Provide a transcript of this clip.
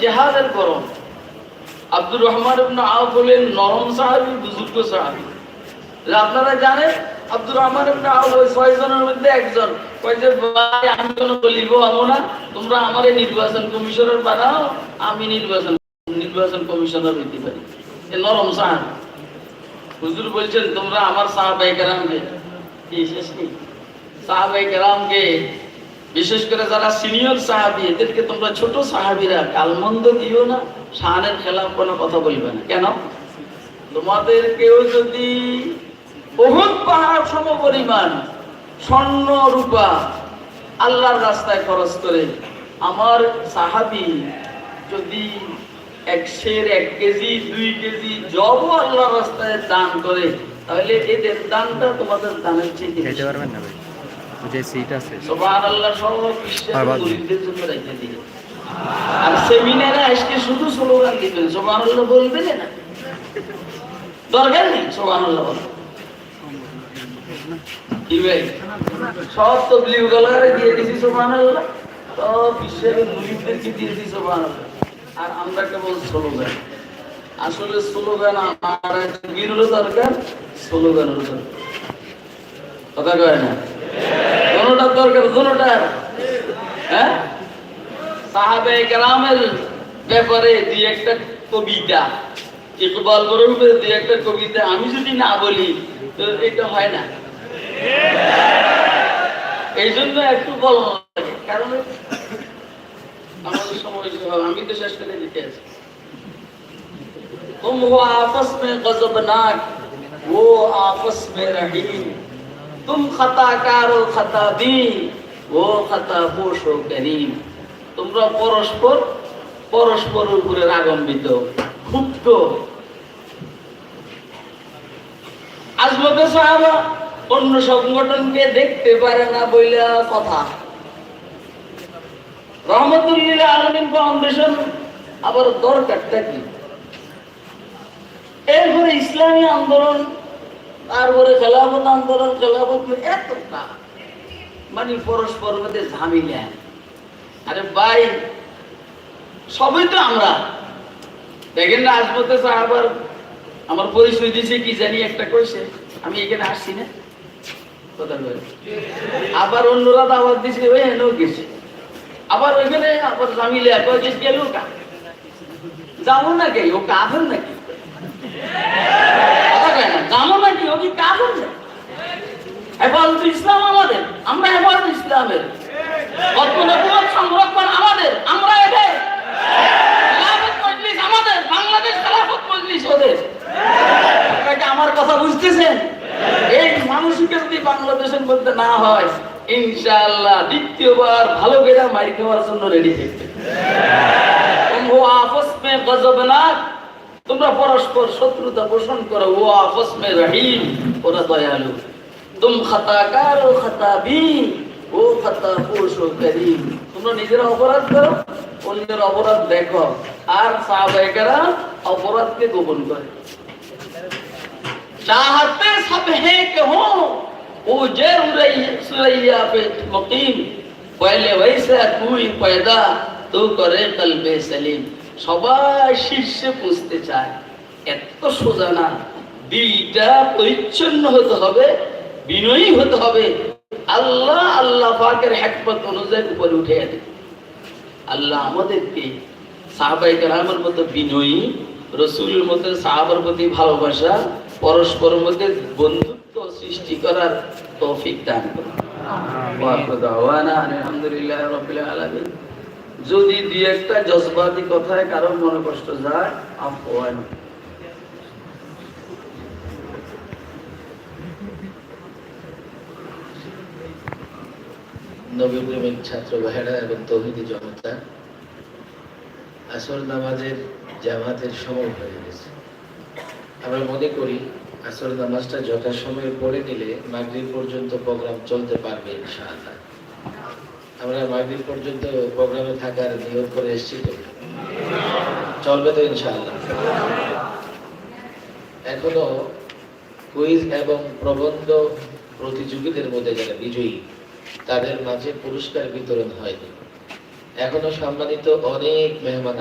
জেহাদের গরম। আব্দুর রহমান আউফ হলেন নরম সাহাবী, বুজুর্গ সাহাবী। আপনারা জানেন, আব্দুর রহমান আউফ ওই ছয় জনের মধ্যে একজন। কয় যে, ভাই, আমি কোনো বলিব আমো না। তোমরা আমারে নির্বাচন কমিশনার বানাও, আমি নির্বাচন নির্বাচন কমিশনার হইতে পারি। এ নরম সাহাবী। হুজুর বলছেন, তোমরা আমার সাহাবাই কেরামকে শেষ নেই সাহাবাই কেরামকে বিশেষ করে যারা সিনিয়র সাহাবি, এদেরকে তোমরা ছোট সাহাবিরা কালমন্দ দিও না শাহানের খেলাফ কোনো কথা বলবে না। কেন? তোমাদের কেউ যদি বহুত পাহাড় সম পরিমাণ স্বর্ণ রূপা আল্লাহর রাস্তায় খরচ করে, আমার সাহাবি যদি এক শের এক কেজি, দুই কেজি জব আল্লাহর রাস্তায় দান করে, তাহলে এদের দানটা তোমাদের দানের চেয়ে। পারবেন না যে সিট আছে। আর সেমিনারে আজকে শুধু স্লোগান দিবেন বলবেন না। দরকার নেই। কি ভাই? সব তো ব্লিউ কালারে দিয়ে দিছি সব বিশ্বের মুরিদদেরকে দিয়ে দিছি আর আমরা কেবল স্লোগান। আসলে স্লোগান আমার গিরুলো দরকার স্লোগান দরকার। কথা কয় না? দরকার কোনটার হ্যাঁ? সাহাবে গ্রামের ব্যাপারে দুই একটা কবিতা, ইকবাল বরফের দুই একটা কবিতা, আমি যদি না বলি, তো এটা হয় না। এই জন্য একটু বল। কারণ আমি তো শেষ করে দিতে আছি। তুম হো আপস মে গজবনাক ও আপস মে রহিম। তুম খাতা কারও খাতা দি, ও খাতা পোষ করিম। তোমরা পরস্পর পরস্পর উপরে রাগম্বিত ক্ষুব্ধ। আজমতে সাহাবা অন্য সংগঠনকে দেখতে পারে না বইলে কথা। রহমতুল্লিলা আলমিন ফাউন্ডেশন, আবার দরকারটা কি? এরপরে ইসলামী আন্দোলন তারপরে খেলাফত আন্দোলন, খেলাফত এতটা মানে পরস্পর মধ্যে ঝামেলা। আরে ভাই, সবই তো আমরা। দেখেন না আজমতে আবার আমার পরিচয় দিয়েছে, কি জানি একটা কইছে। আমি এখানে আসছি না। আবার অন্যরা দাওয়াত দিছে, ওই হেন গেছে। আবার ওইখানে আবার জামিলে গেল কা যাব না কে? ও কাফের নাকি কথা কয় না জানো নাকি ও কি কাফের না হেফাজত ইসলাম আমাদের আমরা ইসলামের সংরক্ষণ আমাদের, আমরা আমাদের, বাংলাদেশ খেলাফত মজলিস ওদের। আমার কথা বুঝতেছেন? এই মানসিকতা যদি বাংলাদেশের মধ্যে না হয়, ইনশাআল্লাহ দ্বিতীয়বার ভালো করে মারি খাওয়ার জন্য রেডি থাকবে। আপস মে গজবনাক। তোমরা পরস্পর শত্রুতা পোষণ করো ও আপস মে রহিম, ওরা দয়ালু। তুম খাতাকার ও খাতাবি ও খাতা পোষ ও করিম তোমরা নিজেরা অপরাধ করো অন্যের অপরাধ দেখো আর সাহাবাহিকেরা অপরাধকে গোপন করে चाहते सब है कि हो वो जय सुरैया पे मुकीम पहले वैसा कोई पैदा तो करे कलबे सलीम সবাই শীর্ষে পুষতে চায় এত সোজা না দিলটা পরিচ্ছন্ন হতে হবে বিনয়ী হতে হবে আল্লাহ আল্লাহ পাকের হ্যাকমত অনুযায়ী উপরে উঠে দেবে আল্লাহ আমাদেরকে সাহাবাই কালামের মতো বিনয়ী রসুলের মতো সাহাবার প্রতি ভালোবাসা পরস্পরের মধ্যে বন্ধুত্ব সৃষ্টি করার তৌফিক দান করুন। আলহামদুলিল্লাহ রাব্বিল আলামিন। যদি দুই একটা জজবাতি কথায় কারও মনে কষ্ট যায় আফওয়ান। নবী প্রেমিক ছাত্র ভাইরা এবং তৌহিদি জনতা, আসর নামাজের জামাতের সময় হয়ে গেছে। আমরা মনে করি আসর নামাজটা যথাসময়ে পড়ে নিলে মাগরিব পর্যন্ত প্রোগ্রাম চলতে পারবে ইনশাআল্লাহ। আমরা মাগরিব পর্যন্ত প্রোগ্রামে থাকার নিয়োগ করে এসেছি তো? চলবে তো ইনশাআল্লাহ। এখনও কুইজ এবং প্রবন্ধ প্রতিযোগীদের মধ্যে যারা বিজয়ী তাদের মাঝে পুরস্কার বিতরণ হয়নি এখনও সম্মানিত অনেক মেহমান